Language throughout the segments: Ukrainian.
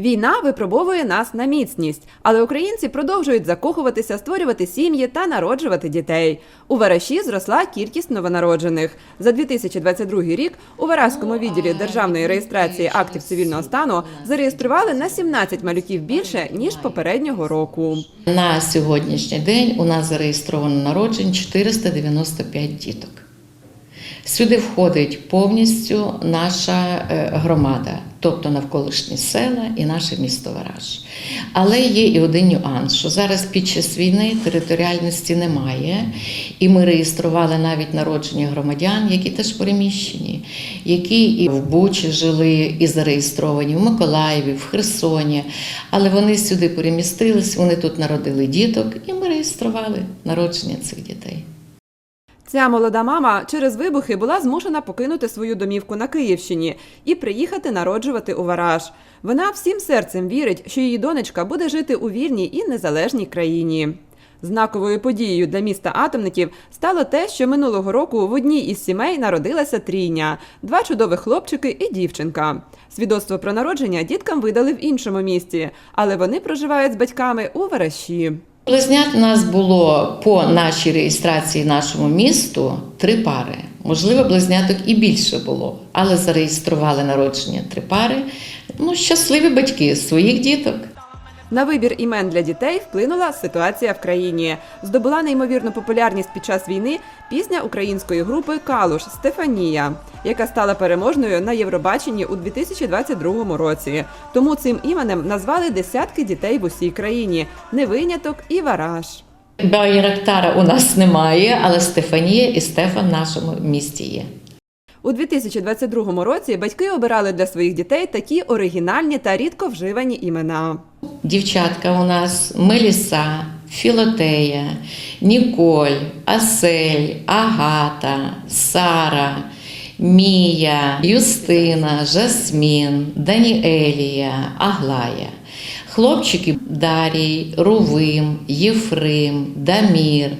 Війна випробовує нас на міцність, але українці продовжують закохуватися, створювати сім'ї та народжувати дітей. У Вараші зросла кількість новонароджених. За 2022 рік у Вараському відділі державної реєстрації актів цивільного стану зареєстрували на 17 малюків більше ніж попереднього року. На сьогоднішній день у нас зареєстровано народжень 495 діток. Сюди входить повністю наша е, громада, тобто навколишні села і наше місто Вараж. Але є і один нюанс, що зараз під час війни територіальності немає, і ми реєстрували навіть народження громадян, які теж переміщені, які і в Бучі жили, і зареєстровані в Миколаєві, в Херсоні. Але вони сюди перемістились, вони тут народили діток, і ми реєстрували народження цих дітей. Ця молода мама через вибухи була змушена покинути свою домівку на Київщині і приїхати народжувати у Вараж. Вона всім серцем вірить, що її донечка буде жити у вільній і незалежній країні. Знаковою подією для міста атомників стало те, що минулого року в одній із сімей народилася трійня два чудових хлопчики і дівчинка. Свідоцтво про народження діткам видали в іншому місті, але вони проживають з батьками у Вараші. Близнят у нас було по нашій реєстрації нашому місту три пари. Можливо, близняток і більше було, але зареєстрували народження три пари. Ну, щасливі батьки своїх діток. На вибір імен для дітей вплинула ситуація в країні. Здобула неймовірну популярність під час війни пісня української групи Калуш Стефанія, яка стала переможною на Євробаченні у 2022 році. Тому цим іменем назвали десятки дітей в усій країні. Не виняток і вараж. Байрактара у нас немає, але Стефанія і Стефан в нашому місті є. У 2022 році батьки обирали для своїх дітей такі оригінальні та рідко вживані імена. Дівчатка у нас Меліса, Філотея, Ніколь, Асель, Агата, Сара, Мія, Юстина, Жасмін, Даніелія, Аглая. Хлопчики Дарій, Рувим, Єфрим, Дамір,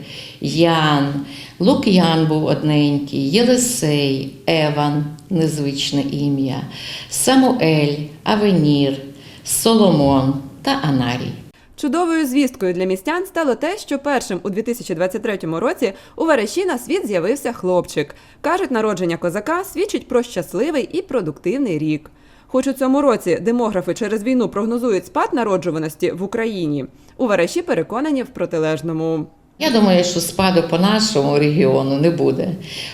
Ян, Лук'ян був одненький, Єлисей, Еван, незвичне ім'я, Самуель, Авенір, Соломон та Анарій. Чудовою звісткою для містян стало те, що першим у 2023 році у Вараші на світ з'явився хлопчик. Кажуть, народження козака свідчить про щасливий і продуктивний рік. Хоч у цьому році демографи через війну прогнозують спад народжуваності в Україні, у Вараші переконані в протилежному. Я думаю, що спаду по нашому регіону не буде,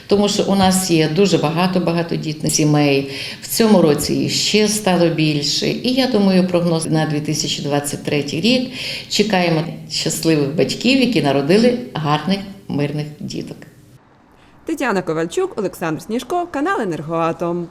тому що у нас є дуже багато багатодітних сімей. В цьому році ще стало більше. І я думаю, прогноз на 2023 рік чекаємо щасливих батьків, які народили гарних мирних діток. Тетяна Ковальчук, Олександр Сніжко, канал Енергоатом.